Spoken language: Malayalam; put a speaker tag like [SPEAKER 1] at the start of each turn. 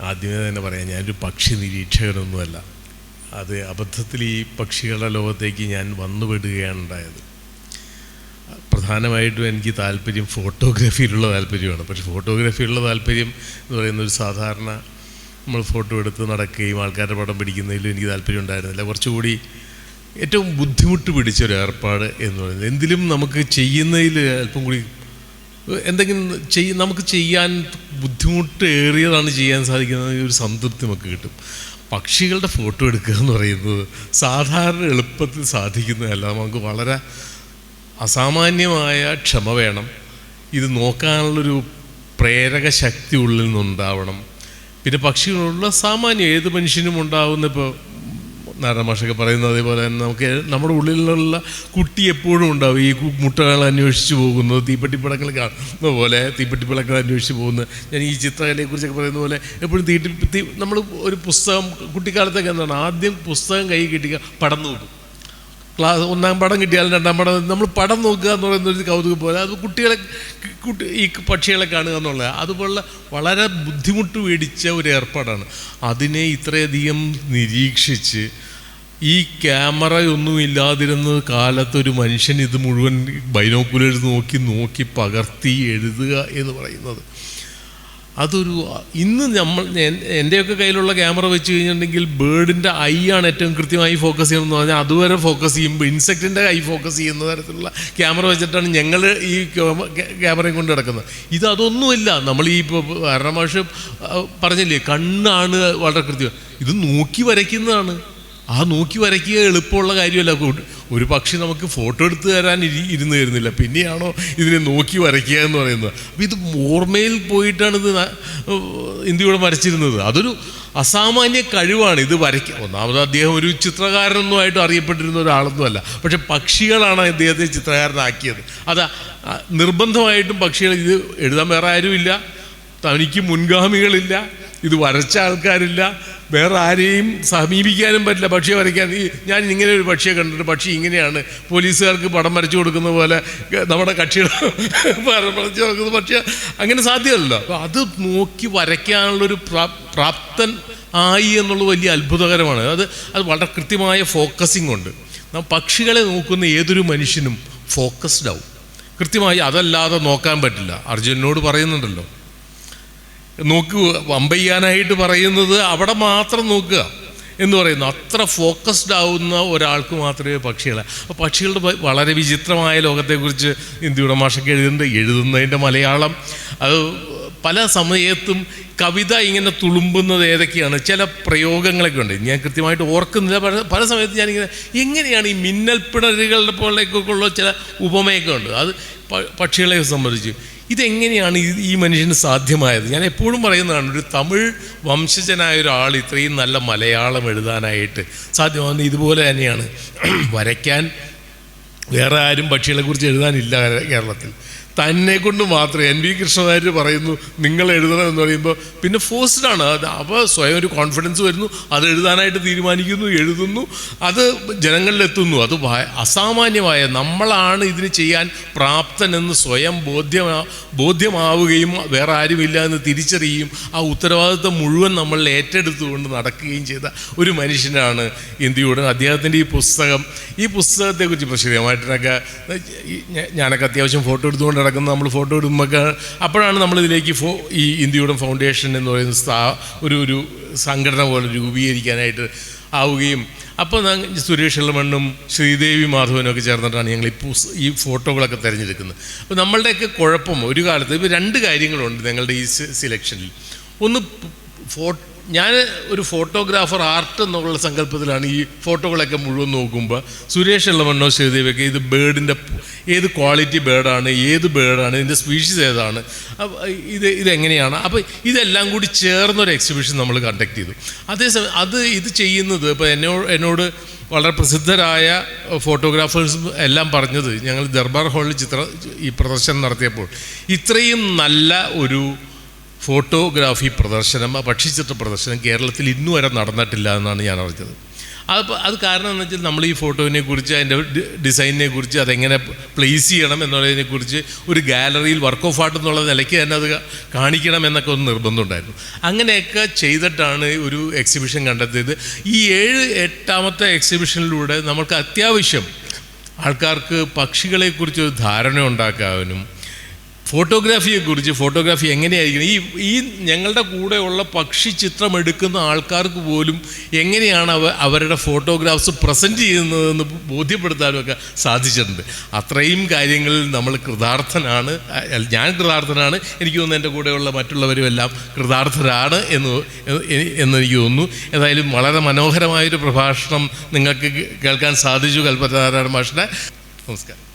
[SPEAKER 1] ആദ്യമേ തന്നെ പറയാം ഞാനൊരു പക്ഷി നിരീക്ഷകനൊന്നുമല്ല. അത് അബദ്ധത്തിൽ ഈ പക്ഷികളുടെ ലോകത്തേക്ക് ഞാൻ വന്നുപെടുകയാണ് ഉണ്ടായത് പ്രധാനമായിട്ടും എനിക്ക് താല്പര്യം ഫോട്ടോഗ്രാഫിയിലുള്ള താല്പര്യമാണ്. പക്ഷേ ഫോട്ടോഗ്രാഫിയിലുള്ള താല്പര്യം എന്ന് പറയുന്ന ഒരു സാധാരണ നമ്മൾ ഫോട്ടോ എടുത്ത് നടക്കുകയും ആൾക്കാരുടെ പടം പിടിക്കുന്നതിലും എനിക്ക് താല്പര്യം ഉണ്ടായിരുന്നില്ല. കുറച്ചുകൂടി ഏറ്റവും ബുദ്ധിമുട്ട് പിടിച്ചൊരു ഏർപ്പാട് എന്ന് പറയുന്നത്. എന്തിലും നമുക്ക് ചെയ്യുന്നതിൽ അല്പം കൂടി എന്തെങ്കിലും ചെയ്യ നമുക്ക് ചെയ്യാൻ ബുദ്ധിമുട്ട് ഏറിയതാണ് ചെയ്യാൻ സാധിക്കുന്നത്. ഒരു സംതൃപ്തി നമുക്ക് കിട്ടും. പക്ഷികളുടെ ഫോട്ടോ എടുക്കുക എന്ന് പറയുന്നത് സാധാരണ എളുപ്പത്തിൽ സാധിക്കുന്നതല്ല. നമുക്ക് വളരെ അസാമാന്യമായ ക്ഷമ വേണം. ഇത് നോക്കാനുള്ളൊരു പ്രേരക ശക്തി ഉള്ളിൽ നിന്നുണ്ടാവണം. പിന്നെ പക്ഷികളുള്ള സാമാന്യം ഏത് മനുഷ്യനും ഉണ്ടാവുന്ന ഇപ്പോൾ നാരായണ മാഷൊക്കെ പറയുന്നത് അതേപോലെ തന്നെ നമുക്ക് നമ്മുടെ ഉള്ളിലുള്ള കുട്ടി എപ്പോഴും ഉണ്ടാവും ഈ മുട്ടകൾ അന്വേഷിച്ച് പോകുന്നത് തീപ്പെട്ടിപ്പിളങ്ങൾ കാണുന്ന പോലെ തീപ്പെട്ടിപ്പിളങ്ങൾ അന്വേഷിച്ച് പോകുന്നത്. ഞാൻ ഈ ചിത്രകലയെക്കുറിച്ചൊക്കെ പറയുന്ന പോലെ എപ്പോഴും തീട്ടി നമ്മൾ ഒരു പുസ്തകം കുട്ടിക്കാലത്തൊക്കെ എന്താണ് ആദ്യം പുസ്തകം കൈ കിട്ടിയ പടന്നു നോക്കും. ക്ലാസ് ഒന്നാം പടം കിട്ടിയാലും രണ്ടാം പടം നമ്മൾ പടം നോക്കുക എന്ന് പറയുന്ന ഒരു കൗതുകം പോലെ. അത് കുട്ടികളെ കുട്ടി ഈ പക്ഷികളെ കാണുക എന്നുള്ളത്. അതുപോലുള്ള വളരെ ബുദ്ധിമുട്ട് മേടിച്ച ഒരു ഏർപ്പാടാണ്. അതിനെ ഇത്രയധികം നിരീക്ഷിച്ച് ഈ ക്യാമറ ഒന്നും ഇല്ലാതിരുന്ന കാലത്ത് ഒരു മനുഷ്യൻ ഇത് മുഴുവൻ ബൈനോക്കുലേഴ്സ് നോക്കി നോക്കി പകർത്തി എഴുതുക എന്ന് പറയുന്നത്. അതൊരു ഇന്ന് നമ്മൾ എൻ- എന്റെയൊക്കെ കയ്യിലുള്ള ക്യാമറ വെച്ച് കഴിഞ്ഞിട്ടുണ്ടെങ്കിൽ ബേർഡിന്റെ ഐ ആണ് ഏറ്റവും കൃത്യമായി ഫോക്കസ് ചെയ്യണമെന്ന് പറഞ്ഞാൽ അതുവരെ ഫോക്കസ് ചെയ്യുമ്പോൾ ഇൻസെക്റ്റിന്റെ ഐ ഫോക്കസ് ചെയ്യുന്ന തരത്തിലുള്ള ക്യാമറ വെച്ചിട്ടാണ് ഞങ്ങൾ ഈ ക്യാമ- ക്യാമറയും കൊണ്ട് കിടക്കുന്നത് ഇത് അതൊന്നുമില്ല. നമ്മൾ ഈ ഇപ്പോൾ ഭരണമാഷ് പറഞ്ഞില്ലേ കണ്ണാണ് വളരെ കൃത്യം. ഇത് നോക്കി വരയ്ക്കുന്നതാണ്. ആ നോക്കി വരയ്ക്കുക എളുപ്പമുള്ള കാര്യമല്ല. ഒരു പക്ഷി നമുക്ക് ഫോട്ടോ എടുത്ത് തരാൻ ഇരി ഇരുന്ന് തരുന്നില്ല. പിന്നെയാണോ ഇതിനെ നോക്കി വരയ്ക്കുക എന്ന് പറയുന്നത്. അപ്പോൾ ഇത് ഓർമ്മയിൽ പോയിട്ടാണ് ഇത് ഇന്ത്യയോടെ വരച്ചിരുന്നത്. അതൊരു അസാമാന്യ കഴിവാണ്. ഇത് വരയ്ക്കുക ഒന്നാമത് അദ്ദേഹം ഒരു ചിത്രകാരനൊന്നുമായിട്ട് അറിയപ്പെട്ടിരുന്ന ഒരാളൊന്നുമല്ല. പക്ഷെ പക്ഷികളാണ് അദ്ദേഹത്തെ ചിത്രകാരനാക്കിയത്. അത് നിർബന്ധമായിട്ടും പക്ഷികൾ ഇത് എഴുതാൻ വേറെ ആരുമില്ല. തനിക്ക് മുൻഗാമികളില്ല. ഇത് വരച്ച ആൾക്കാരില്ല. വേറെ ആരെയും സമീപിക്കാനും പറ്റില്ല. പക്ഷിയെ വരയ്ക്കാൻ. ഈ ഞാൻ ഇങ്ങനെ ഒരു പക്ഷിയെ കണ്ടിട്ട് പക്ഷി ഇങ്ങനെയാണ്. പോലീസുകാർക്ക് പടം വരച്ചു കൊടുക്കുന്ന പോലെ നമ്മുടെ കക്ഷികൾ പടം വരച്ചു കൊടുക്കുന്ന പക്ഷി അങ്ങനെ സാധ്യമല്ല. അപ്പോൾ അത് നോക്കി വരയ്ക്കാനുള്ളൊരു പ്രാ- പ്രാപ്തൻ ആയി എന്നുള്ളത് വലിയ അത്ഭുതകരമാണ്. അത് അത് വളരെ കൃത്യമായ ഫോക്കസിംഗ് ഉണ്ട്. നാം പക്ഷികളെ നോക്കുന്ന ഏതൊരു മനുഷ്യനും ഫോക്കസ്ഡ് ആവും. കൃത്യമായി അതല്ലാതെ നോക്കാൻ പറ്റില്ല. അർജുനോട് പറയുന്നുണ്ടല്ലോ. നോക്കൂ വമ്പയ്യാനായിട്ട് പറയുന്നത് അവിടെ മാത്രം നോക്കുക എന്ന് പറയുന്നു. അത്ര ഫോക്കസ്ഡ് ആവുന്ന ഒരാൾക്ക് മാത്രമേ പക്ഷികളെ. അപ്പോൾ പക്ഷികളുടെ വളരെ വിചിത്രമായ ലോകത്തെക്കുറിച്ച് ഇന്ത്യയുടെ മാഷൊക്കെ എഴുതുന്നുണ്ട്. എഴുതുന്നതിന്റെ മലയാളം. അത് പല സമയത്തും കവിത ഇങ്ങനെ തുളുമ്പുന്നത് ഏതൊക്കെയാണ്? ചില പ്രയോഗങ്ങളൊക്കെ ഉണ്ട്. ഞാൻ കൃത്യമായിട്ട് ഓർക്കുന്നില്ല. പല സമയത്ത് ഞാനിങ്ങനെ എങ്ങനെയാണ് ഈ മിന്നൽ പിണരുകളുടെ പോലെയൊക്കെ ഉള്ള ചില ഉപമയൊക്കെ ഉണ്ട്. അത് പക്ഷികളെ സംബന്ധിച്ച് ഇതെങ്ങനെയാണ് ഈ മനുഷ്യന് സാധ്യമായത്? ഞാൻ എപ്പോഴും പറയുന്നതാണ് ഒരു തമിഴ് വംശജനായ ഒരാൾ ഇത്രയും നല്ല മലയാളം എഴുതാനായിട്ട് സാധ്യമാകുന്നത് ഇതുപോലെ തന്നെയാണ്. വരയ്ക്കാൻ വേറെ ആരും പക്ഷികളെക്കുറിച്ച് എഴുതാനില്ല കേരളത്തിൽ. തന്നെ കൊണ്ട് മാത്രം എൻ വി കൃഷ്ണനായർ പറയുന്നു നിങ്ങൾ എഴുതണം എന്ന് പറയുമ്പോൾ പിന്നെ ഫോഴ്സ്ഡാണ് അത് അപ്പോൾ സ്വയം ഒരു കോൺഫിഡൻസ് വരുന്നു അത് എഴുതാനായിട്ട് തീരുമാനിക്കുന്നു എഴുതുന്നു അത് ജനങ്ങളിലെത്തുന്നു. അത് അസാമാന്യമായ നമ്മളാണ് ഇതിന് ചെയ്യാൻ പ്രാപ്തനെന്ന് സ്വയം ബോധ്യമാ ബോധ്യമാവുകയും വേറെ ആരുമില്ല എന്ന് തിരിച്ചറിയുകയും ആ ഉത്തരവാദിത്വം മുഴുവൻ നമ്മൾ ഏറ്റെടുത്തുകൊണ്ട് നടക്കുകയും ചെയ്ത ഒരു മനുഷ്യനാണ് ഇന്ത്യയുടെ അദ്ദേഹത്തിന്റെ ഈ പുസ്തകം. ഈ പുസ്തകത്തെക്കുറിച്ച് ഞ- ഞാനൊക്കെ അത്യാവശ്യം ഫോട്ടോ എടുത്തുകൊണ്ട് നടക്കുന്ന നമ്മൾ ഫോട്ടോ ഇടുമ്പോൾ അപ്പോഴാണ് നമ്മളിതിലേക്ക് ഫോ ഈ ഇന്ത്യയുടെ ഫൗണ്ടേഷൻ എന്ന് പറയുന്ന സ്ഥാ ഒരു ഒരു സംഘടന പോലെ രൂപീകരിക്കാനായിട്ട് ആവുകയും അപ്പോൾ സുരേഷ് ഇളമണ്ണും ശ്രീദേവി മാധവനും ഒക്കെ ചേർന്നിട്ടാണ് ഞങ്ങൾ ഈ ഈ ഫോട്ടോകളൊക്കെ തിരഞ്ഞെടുക്കുന്നത്. അപ്പോൾ നമ്മളുടെയൊക്കെ കുഴപ്പം ഒരു കാലത്ത് ഇപ്പോൾ രണ്ട് കാര്യങ്ങളുണ്ട് ഞങ്ങളുടെ ഈ സിലക്ഷനിൽ ഒന്ന് ഫോ ഞാൻ ഒരു ഫോട്ടോഗ്രാഫർ ആർട്ട് എന്നുള്ള സങ്കല്പത്തിലാണ് ഈ ഫോട്ടോകളൊക്കെ മുഴുവൻ നോക്കുമ്പോൾ സുരേഷ് ഇളമണ്ണോ ശ്രീദേവിയൊക്കെ ഇത് ബേർഡിന്റെ ഏത് ക്വാളിറ്റി ബേർഡാണ് ഏത് ബേർഡാണ് ഇതിന്റെ സ്പീഷീസ് ഏതാണ് ഇത് ഇതെങ്ങനെയാണ്? അപ്പോൾ ഇതെല്ലാം കൂടി ചേർന്നൊരു എക്സിബിഷൻ നമ്മൾ കണ്ടക്ട് ചെയ്തു. അതേസമയം അത് ഇത് ചെയ്യുന്നത് ഇപ്പോൾ എന്നോട് എന്നോട് വളരെ പ്രസിദ്ധരായ ഫോട്ടോഗ്രാഫേഴ്സും എല്ലാം പറഞ്ഞത് ഞങ്ങൾ ദർബാർ ഹാളിൽ ചിത്ര ഈ പ്രദർശനം നടത്തിയപ്പോൾ. ഇത്രയും നല്ല ഒരു ഫോട്ടോഗ്രാഫി പ്രദർശനം പക്ഷിച്ചിത്ര പ്രദർശനം കേരളത്തിൽ ഇന്നു വരെ നടന്നിട്ടില്ല എന്നാണ് ഞാൻ അറിഞ്ഞത്. അത് അത് കാരണം എന്ന് വെച്ചാൽ നമ്മൾ ഈ ഫോട്ടോവിനെ കുറിച്ച് അതിന്റെ ഡിസൈനിനെ കുറിച്ച് അതെങ്ങനെ പ്ലേസ് ചെയ്യണം എന്നുള്ളതിനെ കുറിച്ച് ഒരു ഗാലറിയിൽ വർക്ക് ഓഫ് ആർട്ട് എന്നുള്ള നിലയ്ക്ക് തന്നെ അത് കാണിക്കണം എന്നൊക്കെ ഒന്ന് നിർബന്ധമുണ്ടായിരുന്നു അങ്ങനെയൊക്കെ ചെയ്തിട്ടാണ് ഒരു എക്സിബിഷൻ കണ്ടെത്തിയത്. ഈ ഏഴ് എട്ടാമത്തെ എക്സിബിഷനിലൂടെ നമുക്ക് അത്യാവശ്യം ആൾക്കാർക്ക് പക്ഷികളെക്കുറിച്ചൊരു ധാരണ ഉണ്ടാക്കാനും ഫോട്ടോഗ്രാഫിയെക്കുറിച്ച് ഫോട്ടോഗ്രാഫി എങ്ങനെയായിരിക്കണം? ഈ ഈ ഞങ്ങളുടെ കൂടെയുള്ള പക്ഷി ചിത്രം എടുക്കുന്ന ആൾക്കാർക്ക് പോലും എങ്ങനെയാണ് അവ അവരുടെ ഫോട്ടോഗ്രാഫ്സ് പ്രസന്റ് ചെയ്യുന്നതെന്ന് ബോധ്യപ്പെടുത്താനുമൊക്കെ സാധിച്ചിട്ടുണ്ട്. അത്രയും കാര്യങ്ങളിൽ നമ്മൾ കൃതാർത്ഥനാണ് ഞാൻ കൃതാർത്ഥനാണ്. എനിക്ക് തോന്നുന്നു എന്റെ കൂടെയുള്ള മറ്റുള്ളവരും എല്ലാം കൃതാർത്ഥരാണ് എന്ന് എന്നെനിക്ക് തോന്നുന്നു. ഏതായാലും വളരെ മനോഹരമായൊരു പ്രഭാഷണം നിങ്ങൾക്ക് കേൾക്കാൻ സാധിച്ചു കൽപ്പനാരായണ മാഷിന്റെ നമസ്കാരം.